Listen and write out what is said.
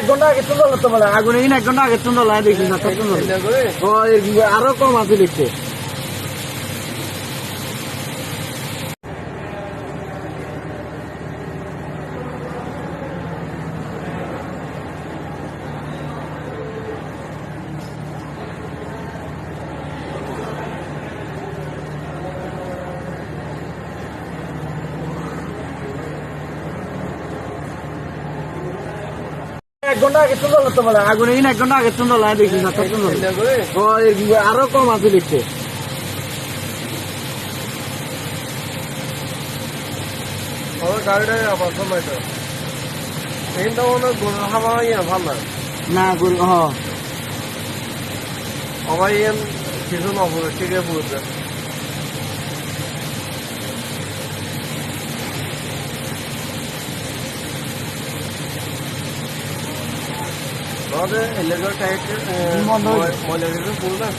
এক ঘণ্টা আগে চুন্দর হতে পারে। আগুন এক ঘণ্টা আগে চুন্দর লাগে দেখি না আরও কম আছে দেখতে। এক ঘণ্টা আগে চুন্দর করতে পারে আগুন এক ঘণ্টা আগে লাগে দেখি না সুন্দর আরও কম আছে লাগে না গরু হ। ইয়ে কিছু নপরে ঠিক আছে बहुत लेजर टाइप मौलवी पूर्ण